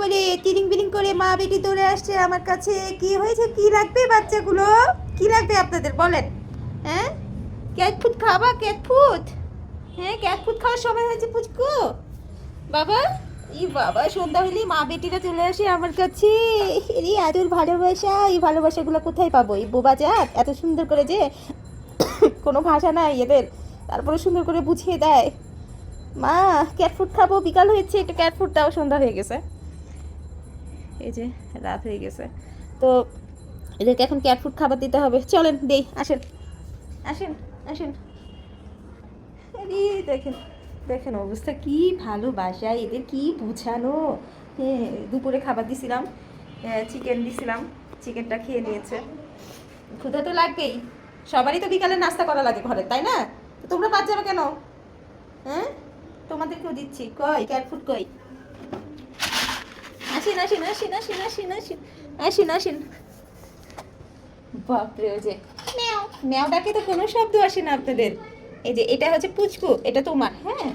বলে তিরিং বিরিং করে মা বেটি দৌড়ে আসছে আমার কাছে। কি হয়েছে? কি লাগবে বাচ্চাগুলো? কি লাগবে আপনাদের? বলেন। হ্যাঁ? ক্যাট ফুড খাবা? Cat food? হ্যাঁ ক্যাট ফুড খাওয়ার সময় হয়েছে পুচকু। বাবা? ই বাবা, সন্ধ্যা হলে মা বেটিরা চলে আসে আমার কাছে। এই এত ভালোবাসা। এই ভালোবাসাগুলো কোথায় পাবো? এই বোবা জাত, এত সুন্দর করে যে কোনো ভাষা নাই এদের। তারপরে সুন্দর করে বুঝিয়ে দেয়। মা, ক্যাট ফুড খাব, বিকাল হয়েছে, একটু ক্যাট ফুড দাও, সন্ধ্যা হয়ে গেছে। এই যে রাত হয়ে গেছে। তো এদেরকে এখন ক্যাট ফুড খাবার দিতে হবে। চলেন, দেই, আসেন। আসেন আসেন। দেখেন দেখেন অবস্থা, কি ভালোবাসা, এদের কি বুঝানো? হ্যাঁ দুপুরে খাবার দিছিলাম চিকেন দিছিলাম চিকেনটা খেয়ে নিয়েছে। ক্ষুধা তো লাগবেই। সবারই তো বিকালে নাস্তা করা লাগে ঘরে, তাই না? তোমরা বাদ যাবে কেন? হ্যাঁ? তোমাদেরকেও দিচ্ছি। কই ক্যাট ফুড কই? আসেন আসেন আসেন আসেন আসেন আসেন আসেন আসেন বাপরে ওই যে ম্যাও। ম্যাও ডাকে তো কোনো শব্দ আসে না আপনাদের। এই যে এটা হচ্ছে পুচকু এটা তোমার হ্যাঁ?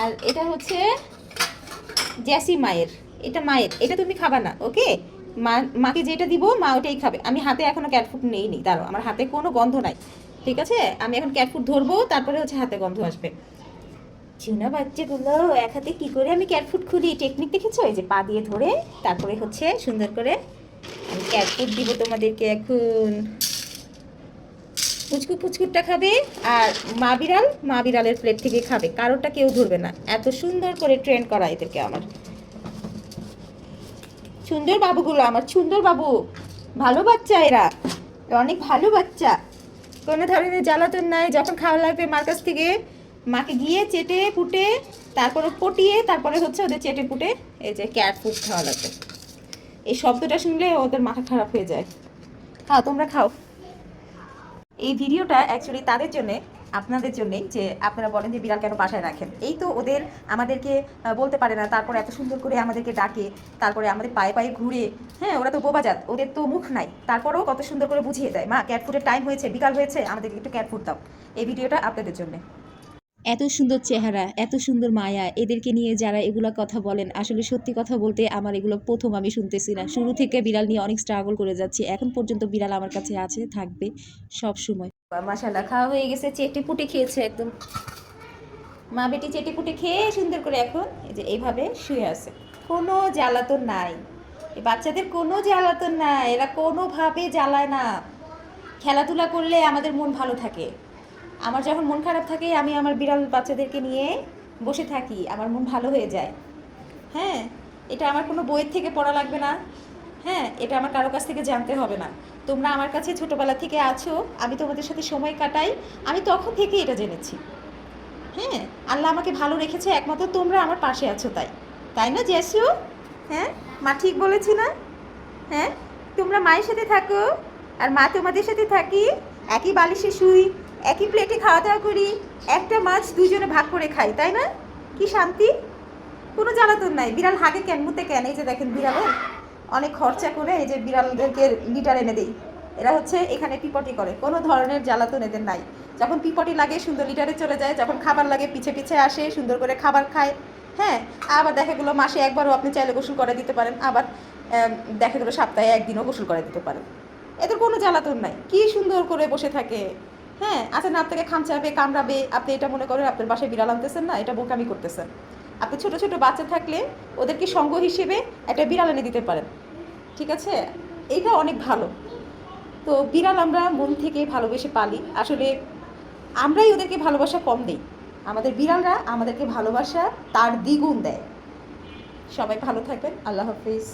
আর এটা হচ্ছে জ্যাসি মায়ের এটা মায়ের এটা তুমি খাবা না ওকে? মা মাকে যেটা দিব মা ওটাই খাবে। আমি হাতে এখনও ক্যাট ফুড নেই নি দাঁড়ো আমার হাতে কোনো গন্ধ নাই ঠিক আছে? আমি এখন ক্যাট ফুড ধরবো তারপরে হচ্ছে হাতে গন্ধ আসবে। চুনা বাচ্চাগুলো এক হাতে কি করে আমি ক্যাট ফুড খুলি? টেকনিক দেখেছ? এই যে পা দিয়ে ধরে, তারপরে হচ্ছে সুন্দর করে আমি ক্যাট দিব তোমাদেরকে এখন। পুচকু পুচকুরটা খাবে আর মা বিড়াল, মা বিড়ালের প্লেট থেকে খাবে। কারোরটা কেউ ধরবে না। এত সুন্দর করে ট্রেন করা এদেরকে আমার। সুন্দর বাবুগুলো আমার, সুন্দর বাবু। ভালো বাচ্চা এরা। অনেক ভালো বাচ্চা। কোনো ধরনের জ্বালাতন নাই। যখন খাওয়া লাগবে মার কাছ থেকে মাকে গিয়ে চেটে পুটে, তারপরে পটিয়ে, তারপরে হচ্ছে ওদের চেটে পুটে এই যে ক্যাট ফুড খাওয়া লাগবে এই শব্দটা শুনলে ওদের মাথা খারাপ হয়ে যায়। খাও, তোমরা খাও। এই ভিডিওটা অ্যাকচুয়ালি তাদের জন্য, আপনাদের জন্যই যে আপনারা বলেন যে বিড়াল কেন বাসায় রাখেন। এই তো ওদের আমাদেরকে বলতে পারে না, তারপরে এত সুন্দর করে আমাদেরকে ডাকে, তারপরে আমাদের পায়ে পায়ে ঘুরে। হ্যাঁ ওরা তো বোবাজাত ওদের তো মুখ নাই। তারপরেও কত সুন্দর করে বুঝিয়ে দেয়। মা, ক্যাট ফুডের টাইম হয়েছে, বিকাল হয়েছে, আমাদেরকে একটু ক্যাট ফুড দাও। এই ভিডিওটা আপনাদের জন্য। এত সুন্দর চেহারা, এত সুন্দর মায়া, এদেরকে নিয়ে যারা এগুলা কথা বলেন, আসলে সত্যি কথা বলতে আমার এগুলো প্রথম আমি শুনতেছি না। শুরু থেকে বিড়াল নিয়ে অনেক স্ট্রাগল করে যাচ্ছি, এখন পর্যন্ত বিড়াল আমার কাছে আছে, থাকবে সব সময়। মাসাল্লাহ খাওয়া হয়ে গেছে, চেটে পুটে খেয়েছে একদম। মা বেটি চেটে পুটে খেয়ে সুন্দর করে এখন এই যে এইভাবে শুয়ে আছে। কোনো জ্বালাতন নাই। বাচ্চাদের কোনো জ্বালাতন নাই, এরা কোনোভাবে জ্বালায় না। খেলাধুলা করলে আমাদের মন ভালো থাকে। আমার যখন মন খারাপ থাকে, আমি আমার বিড়াল বাচ্চাদেরকে নিয়ে বসে থাকি। আমার মন ভালো হয়ে যায়। হ্যাঁ এটা আমার কোনো বইয়ের থেকে পড়া লাগবে না। হ্যাঁ এটা আমার কারও কাছ থেকে জানতে হবে না। তোমরা আমার কাছে ছোটোবেলা থেকে আছো, আমি তোমাদের সাথে সময় কাটাই, আমি তখন থেকে এটা জেনেছি। হ্যাঁ আল্লাহ আমাকে ভালো রেখেছে, একমাত্র তোমরা আমার পাশে আছো তাই। তাই না, জেসু? হ্যাঁ মা ঠিক বলেছি না? হ্যাঁ তোমরা মায়ের সাথে থাকো, আর মা তোমাদের সাথে থাকি, একই বালিশে শুই একই প্লেটে খাওয়া দাওয়া করি, একটা মাছ দুজনে ভাগ করে খাই, তাই না? কি শান্তি? কোনো জ্বালাতন নাই। বিড়াল হাগে কেন, মুতে কেন? এই যে দেখেন বিড়ালের অনেক খরচা করে এই যে বিড়ালদেরকে লিটার এনে দেই। এরা হচ্ছে এখানে পিপটি করে। কোনো ধরনের জ্বালাতন এদের নাই। যখন পিপটি লাগে, সুন্দর লিটারে চলে যায়, যখন খাবার লাগে, পিছে পিছে আসে, সুন্দর করে খাবার খায়। হ্যাঁ? আবার দেখা গেলো মাসে একবারও আপনি চাইলে গোসল করে দিতে পারেন। আবার দেখা গেলো সপ্তাহে একদিনও গোসল করে দিতে পারেন। এদের কোনো জ্বালাতন নাই। কি সুন্দর করে বসে থাকে। হ্যাঁ আচ্ছা না, আপনাকে খামচাবে, কামড়াবে, আপনি এটা মনে করেন আপনার বাসায় বিড়াল আনতেছেন না, এটা বোকামি করতেছেন। আপনি ছোট ছোট বাচ্চা থাকলে ওদেরকে সঙ্গ হিসেবে একটা বিড়াল এনে দিতে পারেন। ঠিক আছে? এইটা অনেক ভালো। তো বিড়াল আমরা মন থেকে ভালোবেসে পালি। আসলে আমরাই ওদেরকে ভালোবাসা কম দিই। আমাদের বিড়ালরা আমাদেরকে ভালোবাসা তার দ্বিগুণ দেয়। সবাই ভালো থাকবেন। আল্লাহ হাফিজ।